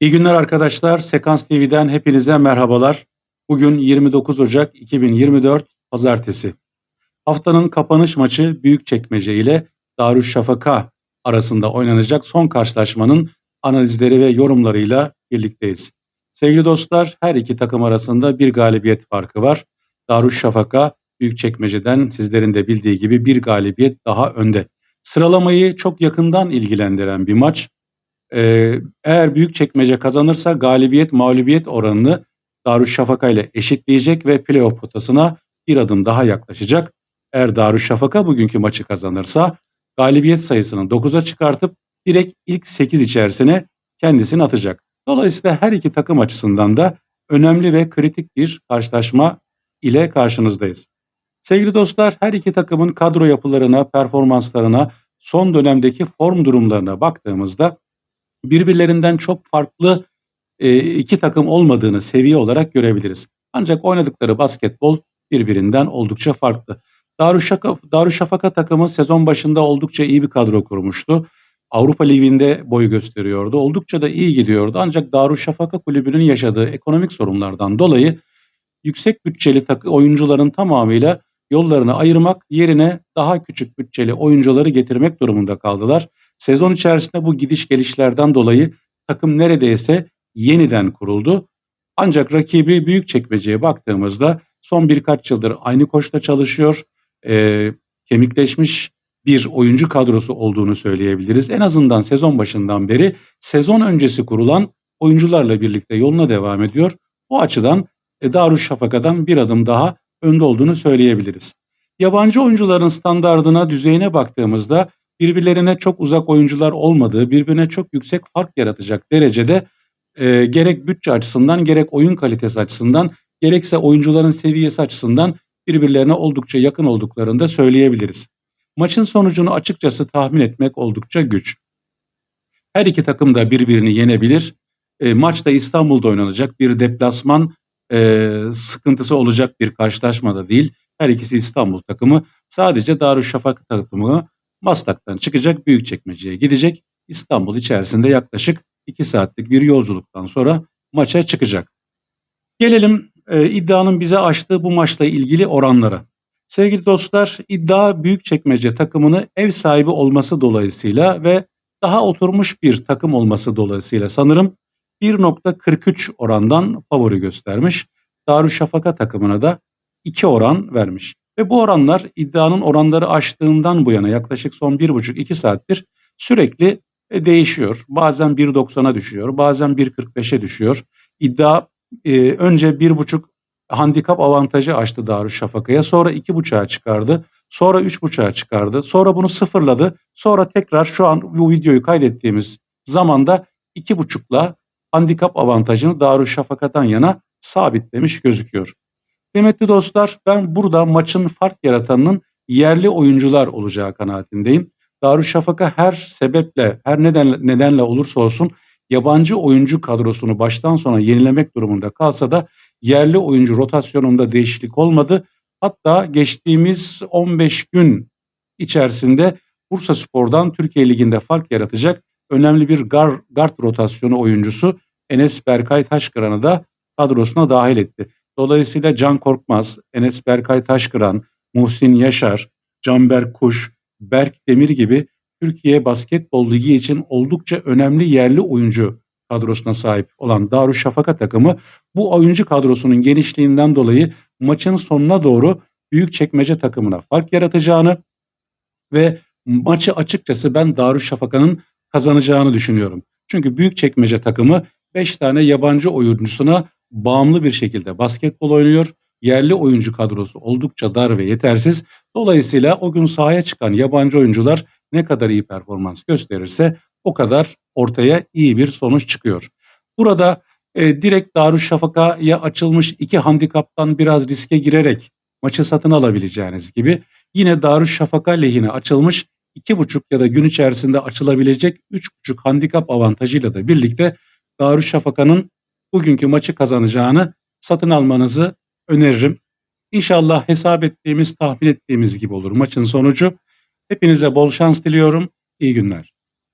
İyi günler arkadaşlar. Sekans TV'den hepinize merhabalar. Bugün 29 Ocak 2024 Pazartesi. Haftanın kapanış maçı Büyükçekmece ile Darüşşafaka arasında oynanacak son karşılaşmanın analizleri ve yorumlarıyla birlikteyiz. Sevgili dostlar, her iki takım arasında bir galibiyet farkı var. Darüşşafaka Büyükçekmece'den sizlerin de bildiği gibi bir galibiyet daha önde. Sıralamayı çok yakından ilgilendiren bir maç. Ee, eğer Büyükçekmece kazanırsa galibiyet mağlubiyet oranını Darüşşafaka ile eşitleyecek ve playoff potasına bir adım daha yaklaşacak. Eğer Darüşşafaka bugünkü maçı kazanırsa galibiyet sayısını 9'a çıkartıp direkt ilk 8 içerisine kendisini atacak. Dolayısıyla her iki takım açısından da önemli ve kritik bir karşılaşma ile karşınızdayız. Sevgili dostlar her iki takımın kadro yapılarına, performanslarına, son dönemdeki form durumlarına baktığımızda birbirlerinden çok farklı e, iki takım olmadığını seviye olarak görebiliriz. Ancak oynadıkları basketbol birbirinden oldukça farklı. Darüşşafaka, Darüşşafaka takımı sezon başında oldukça iyi bir kadro kurmuştu. Avrupa Ligi'nde boy gösteriyordu. Oldukça da iyi gidiyordu. Ancak Darüşşafaka kulübünün yaşadığı ekonomik sorunlardan dolayı yüksek bütçeli takı oyuncuların tamamıyla yollarını ayırmak yerine daha küçük bütçeli oyuncuları getirmek durumunda kaldılar. Sezon içerisinde bu gidiş gelişlerden dolayı takım neredeyse yeniden kuruldu. Ancak rakibi büyük çekmeceye baktığımızda son birkaç yıldır aynı koçta çalışıyor. E, kemikleşmiş bir oyuncu kadrosu olduğunu söyleyebiliriz. En azından sezon başından beri sezon öncesi kurulan oyuncularla birlikte yoluna devam ediyor. Bu açıdan e, Darüşşafaka'dan bir adım daha önde olduğunu söyleyebiliriz. Yabancı oyuncuların standardına, düzeyine baktığımızda birbirlerine çok uzak oyuncular olmadığı, birbirine çok yüksek fark yaratacak derecede e, gerek bütçe açısından, gerek oyun kalitesi açısından, gerekse oyuncuların seviyesi açısından birbirlerine oldukça yakın olduklarını da söyleyebiliriz. Maçın sonucunu açıkçası tahmin etmek oldukça güç. Her iki takım da birbirini yenebilir. E, maç da İstanbul'da oynanacak bir deplasman e, sıkıntısı olacak bir karşılaşmada değil. Her ikisi İstanbul takımı. Sadece Darüşşafaka takımı Maslak'tan çıkacak Büyükçekmece'ye gidecek. İstanbul içerisinde yaklaşık 2 saatlik bir yolculuktan sonra maça çıkacak. Gelelim e, iddianın bize açtığı bu maçla ilgili oranlara. Sevgili dostlar iddia Büyükçekmece takımını ev sahibi olması dolayısıyla ve daha oturmuş bir takım olması dolayısıyla sanırım 1.43 orandan favori göstermiş. Darüşşafaka takımına da 2 oran vermiş. Ve bu oranlar iddianın oranları aştığından bu yana yaklaşık son 1,5-2 saattir sürekli e, değişiyor. Bazen 1.90'a düşüyor, bazen 1.45'e düşüyor. İddia e, önce 1.5 handikap avantajı açtı Darüşşafaka'ya. Sonra 2.5'a çıkardı. Sonra 3.5'a çıkardı. Sonra bunu sıfırladı. Sonra tekrar şu an bu videoyu kaydettiğimiz zamanda 2.5'la handikap avantajını Darüşşafaka'dan yana sabitlemiş gözüküyor. Kıymetli dostlar ben burada maçın fark yaratanının yerli oyuncular olacağı kanaatindeyim. Darüşşafaka her sebeple, her neden, nedenle olursa olsun yabancı oyuncu kadrosunu baştan sona yenilemek durumunda kalsa da yerli oyuncu rotasyonunda değişiklik olmadı. Hatta geçtiğimiz 15 gün içerisinde Bursa Spor'dan Türkiye Ligi'nde fark yaratacak önemli bir gar, guard rotasyonu oyuncusu Enes Berkay Taşkıran'ı da kadrosuna dahil etti. Dolayısıyla Can Korkmaz, Enes Berkay Taşkıran, Muhsin Yaşar, Canberk Kuş, Berk Demir gibi Türkiye Basketbol Ligi için oldukça önemli yerli oyuncu kadrosuna sahip olan Darüşşafaka takımı bu oyuncu kadrosunun genişliğinden dolayı maçın sonuna doğru büyük çekmece takımına fark yaratacağını ve maçı açıkçası ben Darüşşafaka'nın kazanacağını düşünüyorum. Çünkü büyük çekmece takımı 5 tane yabancı oyuncusuna bağımlı bir şekilde basketbol oynuyor. Yerli oyuncu kadrosu oldukça dar ve yetersiz. Dolayısıyla o gün sahaya çıkan yabancı oyuncular ne kadar iyi performans gösterirse o kadar ortaya iyi bir sonuç çıkıyor. Burada e, direkt Darüşşafaka'ya açılmış iki handikaptan biraz riske girerek maçı satın alabileceğiniz gibi yine Darüşşafaka lehine açılmış iki buçuk ya da gün içerisinde açılabilecek üç buçuk handikap avantajıyla da birlikte Darüşşafaka'nın bugünkü maçı kazanacağını satın almanızı öneririm. İnşallah hesap ettiğimiz, tahmin ettiğimiz gibi olur maçın sonucu. Hepinize bol şans diliyorum. İyi günler.